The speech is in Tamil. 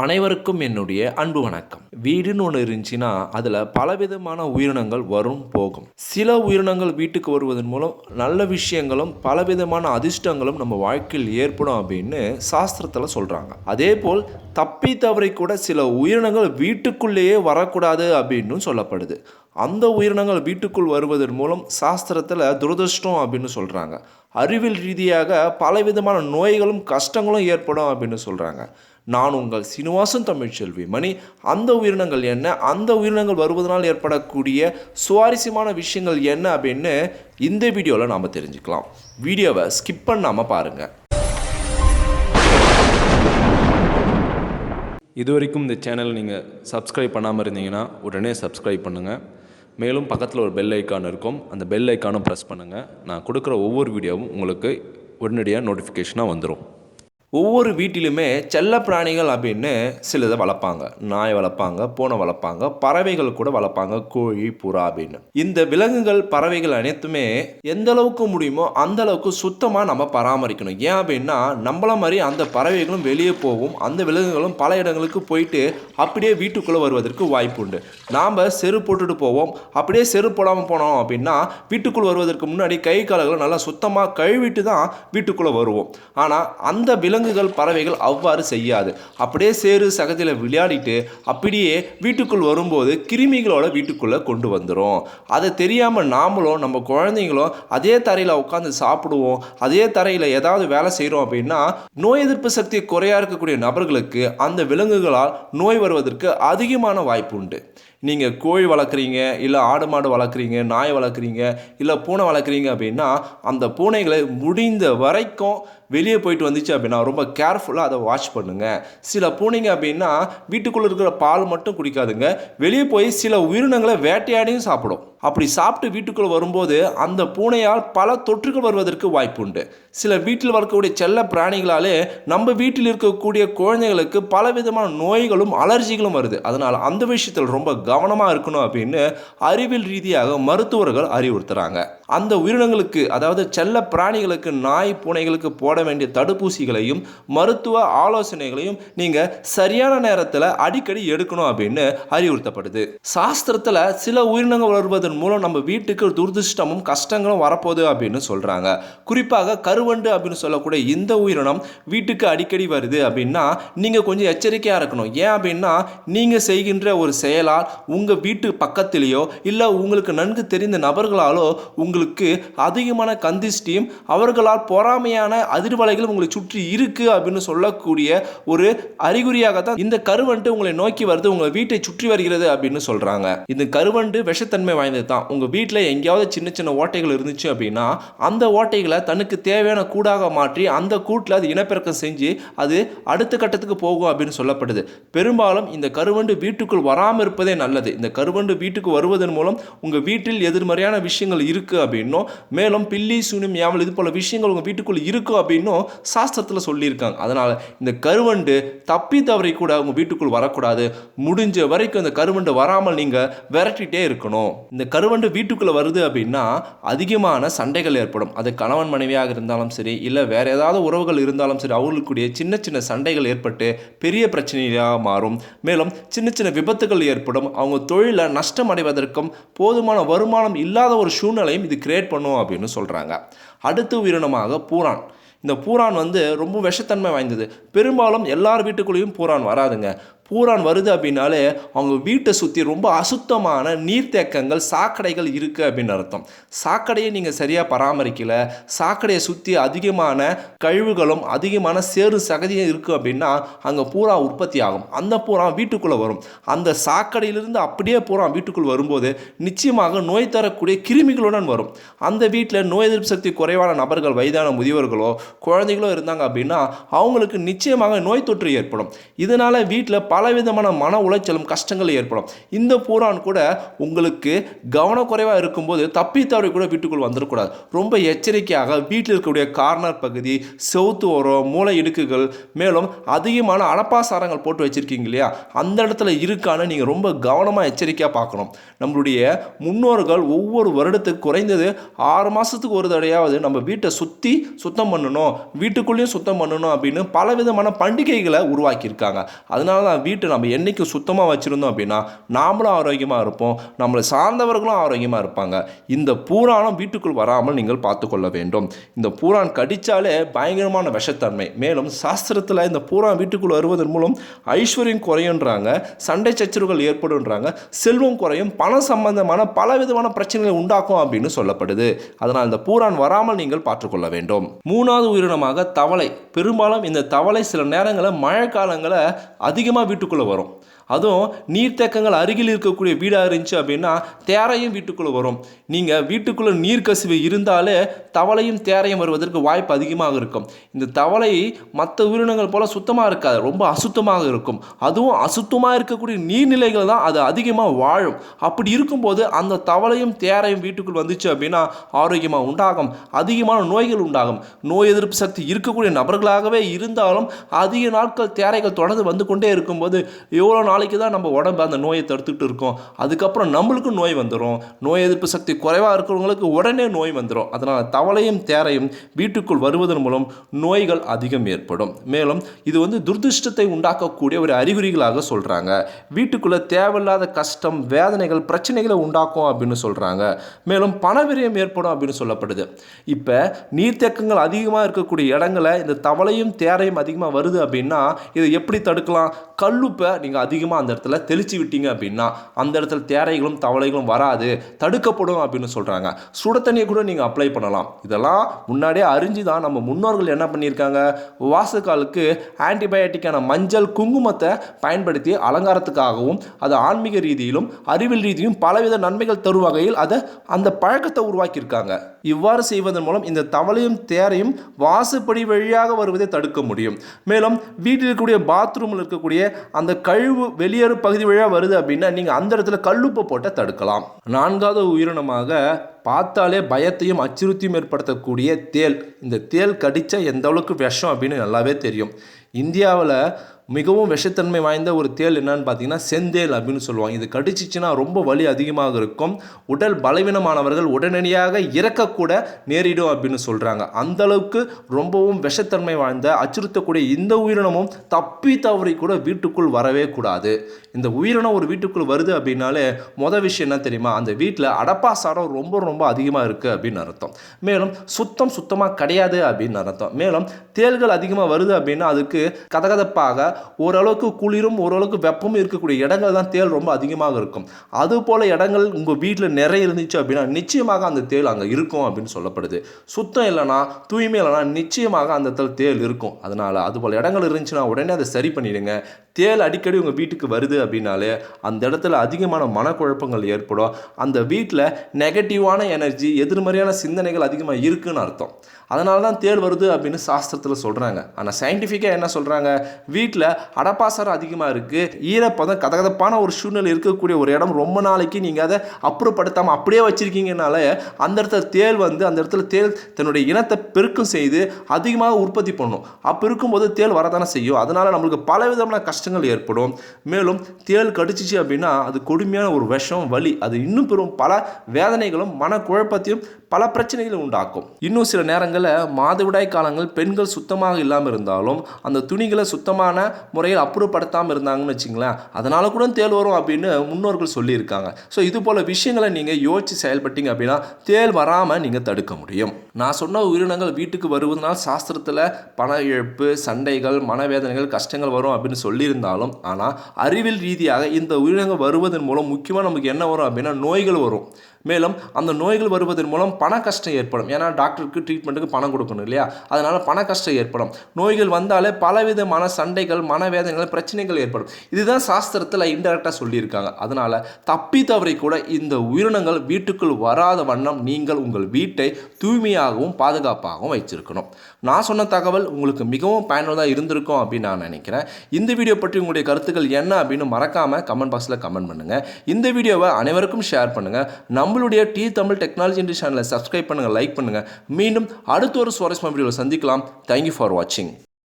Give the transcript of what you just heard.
அனைவருக்கும் என்னுடைய அன்பு வணக்கம். வீடுன்னு ஒன்று இருந்துச்சுன்னா அதில் பலவிதமான உயிரினங்கள் வரும் போகும். சில உயிரினங்கள் வீட்டுக்கு வருவதன் மூலம் நல்ல விஷயங்களும் பலவிதமான அதிர்ஷ்டங்களும் நம்ம வாழ்க்கையில் ஏற்படும் அப்படின்னு சாஸ்திரத்தில் சொல்கிறாங்க அதே போல் தப்பி தவறி கூட சில உயிரினங்கள் வீட்டுக்குள்ளேயே வரக்கூடாது அப்படின்னு சொல்லப்படுது. அந்த உயிரினங்கள் வீட்டுக்குள் வருவதன் மூலம் சாஸ்திரத்தில் துரதிருஷ்டம் அப்படின்னு சொல்கிறாங்க அறிவியல் ரீதியாக பலவிதமான நோய்களும் கஷ்டங்களும் ஏற்படும் அப்படின்னு சொல்கிறாங்க நான் உங்கள் சீனிவாசன் தமிழ்ச்செல்வி மணி அந்த உயிரினங்கள் என்ன? அந்த உயிரினங்கள் வருவதனால் ஏற்படக்கூடிய சுவாரஸ்யமான விஷயங்கள் என்ன அப்படின்னு இந்த வீடியோவில் நாம் தெரிஞ்சுக்கலாம். வீடியோவை ஸ்கிப் பண்ணாமல் பாருங்கள் இது வரைக்கும் இந்த சேனல் நீங்கள் சப்ஸ்கிரைப் பண்ணாமல் இருந்தீங்கன்னா உடனே சப்ஸ்கிரைப் பண்ணுங்கள் மேலும் பக்கத்தில் ஒரு பெல் ஐக்கான் இருக்கும். அந்த பெல் ஐக்கானும் ப்ரெஸ் பண்ணுங்கள் நான் கொடுக்குற ஒவ்வொரு வீடியோவும் உங்களுக்கு உடனடியாக நோட்டிஃபிகேஷனாக வந்துடும் ஒவ்வொரு வீட்டிலுமே செல்ல பிராணிகள் அப்படின்னு சிலதை வளர்ப்பாங்க. நாய் வளர்ப்பாங்க பூனை வளர்ப்பாங்க பறவைகள் கூட வளர்ப்பாங்க கோழி புறா அப்படின்னு. இந்த விலங்குகள் பறவைகள் அனைத்துமே எந்த அளவுக்கு முடியுமோ அந்த அளவுக்கு சுத்தமாக நம்ம பராமரிக்கணும். ஏன் அப்படின்னா நம்மள மாதிரி அந்த பறவைகளும் வெளியே போகும் அந்த விலங்குகளும் பல இடங்களுக்கு போயிட்டு அப்படியே வீட்டுக்குள்ளே வருவதற்கு வாய்ப்பு உண்டு. நாம் செரு போட்டுட்டு போவோம் அப்படியே செரு போடாமல் போனோம் அப்படின்னா வீட்டுக்குள் வருவதற்கு முன்னாடி கை கால்களை நல்லா சுத்தமாக கழுவிட்டு தான் வீட்டுக்குள்ளே வருவோம். ஆனால் அந்த விலங்குகள் பறவைகள் அவ்வாறு செய்யாது. அப்படியே சேறு சகதியில் விளையாடிட்டு அப்படியே வீட்டுக்குள் வரும்போது கிருமிகளோட வீட்டுக்குள்ளே கொண்டு வந்துடும் அதை தெரியாமல் நாமளும் நம்ம குழந்தைங்களும் அதே தரையில் உட்காந்து சாப்பிடுவோம். அதே தரையில் ஏதாவது வேலை செய்கிறோம் அப்படின்னா நோய் எதிர்ப்பு சக்தி குறையாக இருக்கக்கூடிய நபர்களுக்கு அந்த விலங்குகளால் நோய் வருவதற்கு அதிகமான வாய்ப்பு உண்டு. நீங்கள் கோழி வளர்க்குறீங்க இல்லை ஆடு மாடு வளர்க்குறீங்க நாய் வளர்க்குறீங்க இல்லை பூனை வளர்க்குறீங்க அப்படின்னா அந்த பூனைகளை முடிந்த வரைக்கும் வெளியே போயிட்டு வந்துச்சு அப்படின்னா ரொம்ப கேர்ஃபுல்லாக அதை வாட்ச் பண்ணுங்கள் சில பூனைங்க அப்படின்னா வீட்டுக்குள்ளே இருக்கிற பால் மட்டும் குடிக்காதுங்க. வெளியே போய் சில உயிரினங்களை வேட்டையாடியும் சாப்பிடும். அப்படி சாப்பிட்டு வீட்டுக்குள்ளே வரும்போது அந்த பூனையால் பல தொற்றுகள் வருவதற்கு வாய்ப்பு உண்டு. சில வீட்டில் வளர்க்கக்கூடிய செல்ல பிராணிகளாலே நம்ம வீட்டில் இருக்கக்கூடிய குழந்தைகளுக்கு பலவிதமான நோய்களும் அலர்ஜிகளும் வருது. அதனால் அந்த விஷயத்தில் ரொம்ப கவனமாக இருக்கணும் அப்படின்னு அறிவியல் ரீதியாக மருத்துவர்கள் அறிவுறுத்துகிறாங்க அந்த உயிரினங்களுக்கு அதாவது செல்ல பிராணிகளுக்கு நாய் பூனைகளுக்கு போட வேண்டிய தடுப்பூசிகளையும் மருத்துவ ஆலோசனைகளையும் நீங்கள் சரியான நேரத்தில் அடிக்கடி எடுக்கணும் அப்படின்னு அறிவுறுத்தப்படுது. சாஸ்திரத்தில் சில உயிரினங்கள் வருவதன் மூலம் நம்ம வீட்டுக்கு துர்திருஷ்டமும் கஷ்டங்களும் வரப்போகுது அப்படின்னு சொல்கிறாங்க குறிப்பாக கருவண்டு அப்படின்னு சொல்லக்கூடிய இந்த உயிரினம் வீட்டுக்கு அடிக்கடி வருது அப்படின்னா நீங்கள் கொஞ்சம் எச்சரிக்கையாக இருக்கணும். ஏன் அப்படின்னா நீங்கள் செய்கின்ற ஒரு செயலால் உங்கள் வீட்டு பக்கத்திலேயோ இல்லை உங்களுக்கு நன்கு தெரிந்த நபர்களாலோ உங்களுக்கு அதிகமான கந்திஷ்டியும் அவர்களால் பொறாமையான அதிர்வலைகளும் உங்களை சுற்றி இருக்கு அப்படின்னு சொல்லக்கூடிய ஒரு அறிகுறியாக தான் இந்த கருவண்டு உங்களை நோக்கி வருது உங்கள் வீட்டை சுற்றி வருகிறது அப்படின்னு சொல்கிறாங்க இந்த கருவண்டு விஷத்தன்மை வாய்ந்தது தான் உங்கள் வீட்டில் எங்கேயாவது சின்ன சின்ன ஓட்டைகள் இருந்துச்சு அப்படின்னா அந்த ஓட்டைகளை தனக்கு தேவையான கூடாக மாற்றி அந்த கூட்டில் அது இனப்பெருக்கம் செஞ்சு அது அடுத்த கட்டத்துக்கு போகும் அப்படின்னு சொல்லப்படுது. பெரும்பாலும் இந்த கருவண்டு வீட்டுக்குள் வராமல் இருப்பதே நல்லது. இந்த கருவண்டு வீட்டுக்கு வருவதன் மூலம் உங்கள் வீட்டில் எதிர்மறையான விஷயங்கள் இருக்குது அப்படின்னும் மேலும் பில்லி சூனியம் ஏவல் இது போல விஷயங்கள் உங்கள் வீட்டுக்குள் இருக்கும் அப்படின்னு அப்படின்னும் சாஸ்திரத்தில் சொல்லியிருக்காங்க. அதனால் இந்த கருவண்டு தப்பி தவறி கூட உங்கள் வீட்டுக்குள் வரக்கூடாது. முடிஞ்ச வரைக்கும் இந்த கருவண்டு வராமல் நீங்கள் விரட்டிகிட்டே இருக்கணும். இந்த கருவண்டு வீட்டுக்குள்ளே வருது அப்படின்னா அதிகமான சண்டைகள் ஏற்படும். அது கணவன் மனைவியாக இருந்தாலும் சரி இல்லை வேறு ஏதாவது உறவுகள் இருந்தாலும் சரி அவர்களுக்குடைய சின்ன சின்ன சண்டைகள் ஏற்பட்டு பெரிய பிரச்சனையாக மாறும். மேலும் சின்ன சின்ன விபத்துகள் ஏற்படும். அவங்க தொழிலை நஷ்டம் அடைவதற்கும் போதுமான வருமானம் இல்லாத ஒரு சூழ்நிலையும் இது கிரியேட் பண்ணும் அப்படின்னு சொல்கிறாங்க அடுத்த உயிரினமாக பூரான். இந்த பூரான் வந்து ரொம்ப விஷத்தன்மை வாய்ந்தது. பெரும்பாலும் எல்லார் வீட்டுக்குள்ளேயும் பூரான் வராதுங்க. பூரான் வருது அப்படின்னாலே அவங்க வீட்டை சுற்றி ரொம்ப அசுத்தமான நீர்த்தேக்கங்கள் சாக்கடைகள் இருக்குது அப்படின்னு அர்த்தம். சாக்கடையை நீங்கள் சரியாக பராமரிக்கல சாக்கடையை சுற்றி அதிகமான கழிவுகளும் அதிகமான சேறு சகதியும் இருக்குது அப்படின்னா அங்கே பூரா உற்பத்தி ஆகும். அந்த பூரா வீட்டுக்குள்ளே வரும். அந்த சாக்கடையிலிருந்து அப்படியே பூரா வீட்டுக்குள் வரும்போது நிச்சயமாக நோய் தரக்கூடிய கிருமிகளுடன் வரும். அந்த வீட்டில் நோய் எதிர்ப்பு சக்தி குறைவான நபர்கள் வயதான முதியவர்களோ குழந்தைகளோ இருந்தாங்க அப்படின்னா அவங்களுக்கு நிச்சயமாக நோய் தொற்று ஏற்படும். இதனால் வீட்டில் பலவிதமான மன உளைச்சலும் கஷ்டங்கள் ஏற்படும். இந்த பூரான் கூட உங்களுக்கு கவனக்குறைவாக இருக்கும்போது தப்பி தவறி கூட வீட்டுக்குள் வந்துடக்கூடாது ரொம்ப எச்சரிக்கையாக வீட்டில் இருக்கக்கூடிய கார்னர் பகுதி செவுத்து ஓரம் மூளை இடுக்குகள் மேலும் அதிகமான அடப்பாசாரங்கள் போட்டு வச்சுருக்கீங்க இல்லையா? அந்த இடத்துல இருக்கான்னு நீங்கள் ரொம்ப கவனமாக எச்சரிக்கையாக பார்க்கணும். நம்மளுடைய முன்னோர்கள் ஒவ்வொரு வருடத்துக்கு குறைந்தது ஆறு மாதத்துக்கு ஒரு தடையாவது நம்ம வீட்டை சுற்றி சுத்தம் பண்ணணும் வீட்டுக்குள்ளேயும் சுத்தம் பண்ணணும் அப்படின்னு பலவிதமான பண்டிகைகளை உருவாக்கியிருக்காங்க. அதனால தான் வீட்டை நம்ம என்னைக்கு சுத்தமாக வச்சுருந்தோம் அப்படின்னா நாமளும் ஆரோக்கியமாக இருப்போம் நம்மளை சார்ந்தவர்களும் ஆரோக்கியமாக இருப்பாங்க. இந்த பூரானம் வீட்டுக்குள் வராமல் நீங்கள் பார்த்துக்கொள்ள வேண்டும். இந்த பூரான் கடித்தாலே பயங்கரமான விஷத்தன்மை. மேலும் சாஸ்திரத்தில் இந்த பூரான் வீட்டுக்குள் வருவதன் மூலம் ஐஸ்வர்யம் குறையுன்றாங்க சண்டை சச்சரவுகள் ஏற்படுன்றாங்க செல்வம் குறையும் பணம் சம்பந்தமான பலவிதமான பிரச்சனைகளை உண்டாக்கும் அப்படின்னு சொல்லப்படுது. அதனால் இந்த பூரான் வராமல் நீங்கள் பார்த்துக்கொள்ள வேண்டும். மூணாவது உயிரினமாக தவளை. பெரும்பாலும் இந்த தவளை சில நேரங்களில் மழை காலங்களில் அதிகமாக வீட்டுக்குள்ளே வரும். அதுவும் நீர்த்தேக்கங்கள் அருகில் இருக்கக்கூடிய வீடாக இருந்துச்சு அப்படின்னா தேரையும் வீட்டுக்குள்ளே வரும். நீங்கள் வீட்டுக்குள்ளே நீர் கசிவு இருந்தாலே தவளையும் தேரையும் வருவதற்கு வாய்ப்பு அதிகமாக இருக்கும். இந்த தவளை மற்ற உயிரினங்கள் போல் சுத்தமாக இருக்காது. ரொம்ப அசுத்தமாக இருக்கும். அதுவும் அசுத்தமாக இருக்கக்கூடிய நீர்நிலைகள் தான் அது அதிகமாக வாழும். அப்படி இருக்கும்போது அந்த தவளையும் தேரையும் வீட்டுக்குள் வந்துச்சு அப்படின்னா ஆரோக்கியமாக உண்டாகும். அதிகமான நோய்கள் உண்டாகும். நோய் எதிர்ப்பு சக்தி இருக்கக்கூடிய நபர்களாகவே இருந்தாலும் அதிக நாட்கள் தேரைகள் தொடர்ந்து வந்து கொண்டே இருக்கும்போது எவ்வளோ நாளைக்கு தான் நம்ம உடம்பு அந்த நோயை தடுத்துக்கிட்டு இருக்கோம்? அதுக்கப்புறம் நம்மளுக்கும் நோய் வந்துடும் நோய் எதிர்ப்பு சக்தி குறைவாக இருக்கிறவங்களுக்கு உடனே நோய் வந்துடும் அதனால் தவளையும் தேரையும் வீட்டுக்குள் வருவதன் மூலம் நோய்கள் அதிகம் ஏற்படும். மேலும் இது வந்து துர்திருஷ்டத்தை உண்டாக்கக்கூடிய ஒரு அறிகுறிகளாக சொல்கிறாங்க வீட்டுக்குள்ளே தேவையில்லாத கஷ்டம் வேதனைகள் பிரச்சனைகளை உண்டாக்கும் அப்படின்னு சொல்கிறாங்க மேலும் பணவிரயம் ஏற்படும் அப்படின்னு சொல்லப்படுது. இப்போ நீர்த்தேக்கங்கள் அதிகமாக இருக்கக்கூடிய இடங்களை இந்த தவளையும் தேரையும் அதிகமாக வருது அப்படின்னா இதை எப்படி தடுக்கலாம்? கல்லுப்பை நீங்கள் அதிகமாக அந்த இடத்துல தெளித்து விட்டீங்க அப்படின்னா அந்த இடத்துல தேரைகளும் தவளைகளும் வராது தடுக்கப்படும் அப்படின்னு சொல்கிறாங்க சுட தண்ணியை கூட நீங்கள் அப்ளை பண்ணலாம். இதெல்லாம் முன்னாடியே அறிஞ்சு தான் நம்ம முன்னோர்கள் என்ன பண்ணியிருக்காங்க? வாசக்காலுக்கு ஆன்டிபயோட்டிக்கான மஞ்சள் குங்குமத்தை பயன்படுத்தி அலங்காரத்துக்காகவும் அது ஆன்மீக ரீதியிலும் அறிவியல் ரீதியிலும் பலவித நன்மைகள் தரும் வகையில் அதை அந்த பழக்கத்தை உருவாக்கியிருக்காங்க. இவ்வாறு செய்வதன் மூலம் இந்த தவளையும் தேரையும் வாசுப்படி வழியாக வருவதை தடுக்க முடியும். மேலும் வீட்டில் இருக்கக்கூடிய பாத்ரூமில் இருக்கக்கூடிய அந்த கழிவு வெளியேறும் பகுதி வழியாக வருது அப்படின்னா நீங்கள் அந்த இடத்துல கல்லுப்பை போட்ட தடுக்கலாம். நான்காவது உயிரினமாக பார்த்தாலே பயத்தையும் அச்சுறுத்தியும் ஏற்படுத்தக்கூடிய தேள் இந்த தேள் கடிச்சா எந்த அளவுக்கு விஷம் அப்படின்னு நல்லாவே தெரியும். இந்தியாவில் மிகவும் விஷத்தன்மை வாய்ந்த ஒரு தேள் என்னன்னு பார்த்தீங்கன்னா செந்தேல் அப்படின்னு சொல்லுவாங்க. இது கடிச்சிச்சுன்னா ரொம்ப வலி அதிகமாக இருக்கும். உடல் பலவீனமானவர்கள் உடனடியாக இறக்கக்கூட நேரிடும் அப்படின்னு சொல்கிறாங்க அந்த அளவுக்கு ரொம்பவும் விஷத்தன்மை வாய்ந்த அச்சுறுத்தக்கூடிய இந்த உயிரினமும் தப்பி தவறி கூட வீட்டுக்குள் வரவே கூடாது. இந்த உயிரினம் ஒரு வீட்டுக்குள் வருது அப்படின்னாலே மொதல் விஷயம் என்ன தெரியுமா? அந்த வீட்டில் அடப்பாசாரம் ரொம்ப ரொம்ப அதிகமாக இருக்குது அப்படின்னு அர்த்தம். மேலும் சுத்தம் சுத்தமாக கிடையாது அப்படின்னு அர்த்தம். மேலும் தேள்கள் அதிகமாக வருது அப்படின்னா அதுக்கு கதகதப்பாக ஓரளவுக்கு குளிரும் ஓரளவுக்கு வெப்பமும் இருக்கக்கூடிய இடங்கள் தான் தேள் ரொம்ப அதிகமாக இருக்கும். அது போல் இடங்கள் உங்கள் வீட்டில் நிறைய இருந்துச்சு அப்படின்னா நிச்சயமாக அந்த தேள் அங்கே இருக்கும் அப்படின்னு சொல்லப்படுது. சுத்தம் இல்லைன்னா தூய்மை இல்லைன்னா நிச்சயமாக அந்த இடத்துல தேள் இருக்கும். அதனால் அது போல் இடங்கள் இருந்துச்சுன்னா உடனே அதை சரி பண்ணிடுங்க. தேள் அடிக்கடி உங்கள் வீட்டுக்கு வருது அப்படின்னாலே அந்த இடத்துல அதிகமான மனக்குழப்பங்கள் ஏற்படும். அந்த வீட்டில் நெகட்டிவான எனர்ஜி எதிர்மறையான சிந்தனைகள் அதிகமாக இருக்குன்னு அர்த்தம். அதனால தான் தேள் வருது அப்படின்னு சாஸ்திரத்தில் சொல்கிறாங்க ஆனால் சயின்டிஃபிக்காக என்ன சொல்கிறாங்க வீட்டில் அடப்பாசரம் அதிகமாக இருக்குது ஈரப்பதம் கதகதப்பான ஒரு சூழ்நிலை இருக்கக்கூடிய ஒரு இடம் ரொம்ப நாளைக்கு நீங்கள் அதை அப்புறப்படுத்தாமல் அப்படியே வச்சுருக்கீங்கனால அந்த இடத்துல தேள் வந்து அந்த இடத்துல தேள் தன்னுடைய இனத்தை பெருக்கம் செய்து அதிகமாக உற்பத்தி பண்ணும். அப்போ இருக்கும்போது தேள் வரதானே செய்யும். அதனால் நம்மளுக்கு பல விதமான கஷ்டங்கள் ஏற்படும். மேலும் தேள் கடிச்சிச்சு அப்படின்னா அது கொடுமையான ஒரு விஷம் வலி. அது இன்னும் பெரும் பல வேதனைகளும் மனக்குழப்பத்தையும் பல பிரச்சனைகளை உண்டாக்கும். இன்னும் சில நேரங்கள் காலங்களில் மாதவிடாய் காலங்கள் பெண்கள் சுத்தமாக இல்லாமல் இருந்தாலும் அந்த துணிகளை சுத்தமான முறையில் அப்புறப்படுத்தாமல் இருந்தாங்கன்னு வச்சுங்களேன் அதனால் கூட தேல் வரும் அப்படின்னு முன்னோர்கள் சொல்லியிருக்காங்க. ஸோ இது போல் விஷயங்களை நீங்கள் யோசித்து செயல்பட்டீங்க அப்படின்னா தேள் வராமல் நீங்கள் தடுக்க முடியும். நான் சொன்ன உயிரினங்கள் வீட்டுக்கு வருவதனால் சாஸ்திரத்தில் பண இழப்பு சண்டைகள் மனவேதனைகள் கஷ்டங்கள் வரும் அப்படின்னு சொல்லியிருந்தாலும் ஆனால் அறிவியல் ரீதியாக இந்த உயிரினங்கள் வருவதன் மூலம் முக்கியமாக நமக்கு என்ன வரும் அப்படின்னா நோய்கள் வரும். மேலும் அந்த நோய்கள் வருவதன் மூலம் பண கஷ்டம் ஏற்படும். ஏன்னா டாக்டருக்கு ட்ரீட்மெண்ட்டுக்கு பணம் கொடுக்கணும் இல்லையா? அதனால் பண கஷ்டம் ஏற்படும். நோய்கள் வந்தாலே பலவிதமான சண்டைகள் மனவேதனைகள் பிரச்சனைகள் ஏற்படும். இதுதான் சாஸ்திரத்தில் இன்டெரக்டாக சொல்லியிருக்காங்க. அதனால் தப்பி தவறி கூட இந்த உயிரினங்கள் வீட்டுக்குள் வராத வண்ணம் நீங்கள் உங்கள் வீட்டை தூய்மையாகவும் பாதுகாப்பாகவும் வச்சிருக்கணும் நான் சொன்ன தகவல் உங்களுக்கு மிகவும் பயனுள்ளதாக இருந்திருக்கும் அப்படின்னு நான் நினைக்கிறேன். இந்த வீடியோ பற்றி உங்களுடைய கருத்துக்கள் என்ன அப்படின்னு மறக்காமல் கமெண்ட் பாக்ஸில் கமெண்ட் பண்ணுங்கள் இந்த வீடியோவை அனைவருக்கும் ஷேர் பண்ணுங்கள் நம்மளுடைய டி தமிழ் டெக்னாலஜி இண்டி சேனலை சப்ஸ்கிரைப் பண்ணுங்கள் லைக் பண்ணுங்கள் மீண்டும் அடுத்த ஒரு சுவாரஸ்யமான வீடியோவில் சந்திக்கலாம். தேங்க்யூ ஃபார் வாட்சிங்